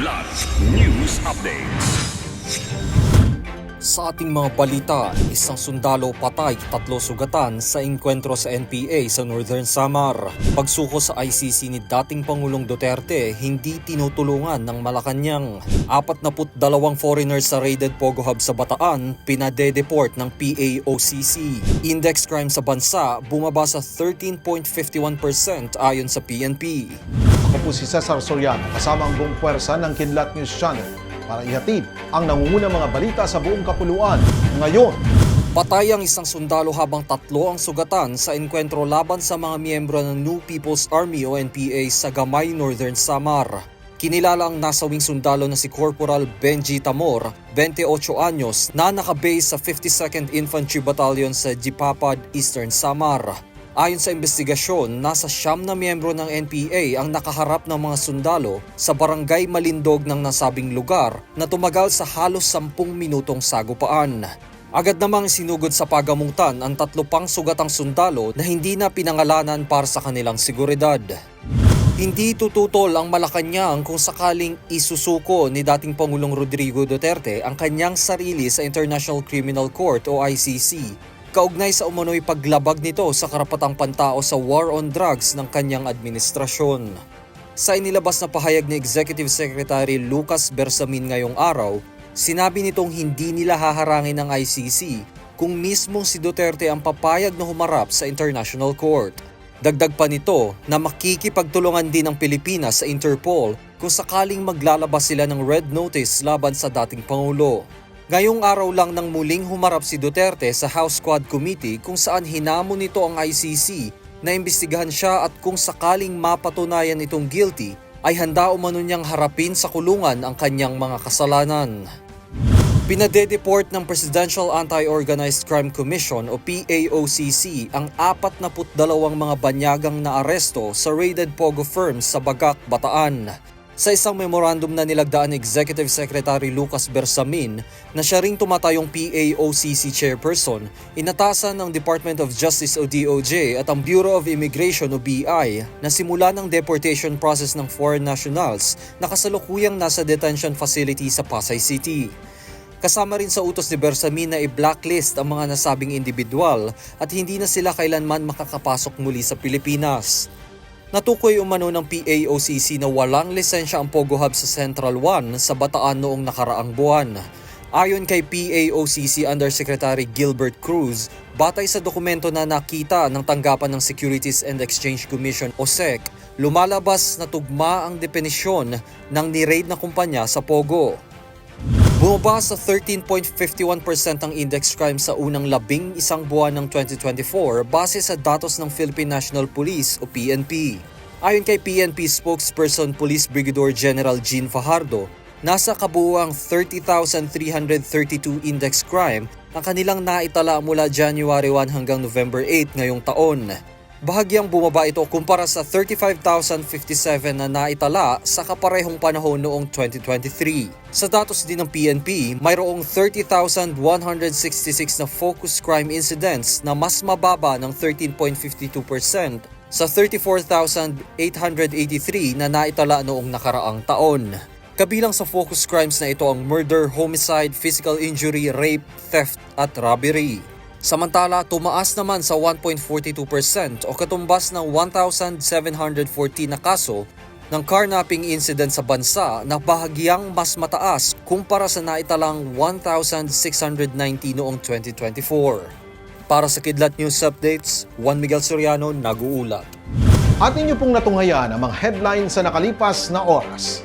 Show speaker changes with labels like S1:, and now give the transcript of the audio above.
S1: Kidlat News Updates.
S2: Sa ating mga balita, isang sundalo patay, tatlo sugatan sa engkwentro sa NPA sa Northern Samar. Pagsuko sa ICC ni dating Pangulong Duterte, hindi tinutulungan ng Malacanang. 42 foreigners sa raided Pogo Hub sa Bataan, pinade-deport ng PAOCC. Index crime sa bansa bumaba sa 13.51% ayon sa PNP.
S3: Ako po si Cesar Soriano kasama ang buong puwersa ng Kidlat News Channel para ihatid ang nangungunang mga balita sa buong kapuluan ngayon.
S2: Patay ang isang sundalo habang tatlo ang sugatan sa enkwentro laban sa mga miyembro ng New People's Army o NPA sa Gamay, Northern Samar. Kinilala ang nasawing sundalo na si Corporal Benji Tamor, 28 anyos, na nakabase sa 52nd Infantry Battalion sa Jipapad, Eastern Samar. Ayon sa investigasyon, nasa siyam na miyembro ng NPA ang nakaharap ng mga sundalo sa barangay Malindog ng nasabing lugar na tumagal sa halos 10 minutong sagupaan. Agad namang sinugod sa pagamutan ang tatlo pang sugatang sundalo na hindi na pinangalanan para sa kanilang seguridad. Hindi tututol ang Malacanang kung sakaling isusuko ni dating Pangulong Rodrigo Duterte ang kanyang sarili sa International Criminal Court o ICC kaugnay sa umano'y paglabag nito sa karapatang pantao sa war on drugs ng kanyang administrasyon. Sa inilabas na pahayag ni Executive Secretary Lucas Bersamin ngayong araw, sinabi nitong hindi nila haharangin ng ICC kung mismong si Duterte ang papayag na humarap sa International Court. Dagdag pa nito na makikipagtulungan din ng Pilipinas sa Interpol kung sakaling maglalabas sila ng red notice laban sa dating Pangulo. Ngayong araw lang nang muling humarap si Duterte sa House Squad Committee kung saan hinamon nito ang ICC na imbestigahan siya at kung sakaling mapatunayan itong guilty ay handa umano niyang harapin sa kulungan ang kanyang mga kasalanan. Pinadedeport ng Presidential Anti-Organized Crime Commission o PAOCC ang 42 mga banyagang na aresto sa raided Pogo firms sa Bagak, Bataan. Sa isang memorandum na nilagdaan ni Executive Secretary Lucas Bersamin na siya ring tumatayong PAOCC chairperson, inatasan ng Department of Justice o DOJ at ang Bureau of Immigration o BI na simula ng deportation process ng foreign nationals na kasalukuyang nasa detention facility sa Pasay City. Kasama rin sa utos ni Bersamin na i-blacklist ang mga nasabing individual at hindi na sila kailanman makakapasok muli sa Pilipinas. Natukoy umano ng PAOCC na walang lisensya ang Pogo Hub sa Central 1 sa Bataan noong nakaraang buwan. Ayon kay PAOCC Undersecretary Gilbert Cruz, batay sa dokumento na nakita ng tanggapan ng Securities and Exchange Commission o SEC, lumalabas na tugma ang definisyon ng ni-raid na kumpanya sa Pogo. Bumaba sa 13.51% ang index crime sa unang labing isang buwan ng 2024 base sa datos ng Philippine National Police o PNP. Ayon kay PNP spokesperson Police Brigadier General Jean Fajardo, nasa kabuuang 30,332 index crime ang kanilang naitala mula January 1 hanggang November 8 ngayong taon. Bahagyang bumaba ito kumpara sa 35,057 na naitala sa kaparehong panahon noong 2023. Sa datos din ng PNP, mayroong 30,166 na focus crime incidents na mas mababa ng 13.52% sa 34,883 na naitala noong nakaraang taon. Kabilang sa focus crimes na ito ang murder, homicide, physical injury, rape, theft at robbery. Samantala, tumaas naman sa 1.42% o katumbas ng 1,714 na kaso ng carnapping incident sa bansa na bahagyang mas mataas kumpara sa naitalang 1,690 noong 2024. Para sa Kidlat News Updates, Juan Miguel Soriano, nag-uulat.
S3: At inyo pong natunghayan ang mga headlines sa nakalipas na oras.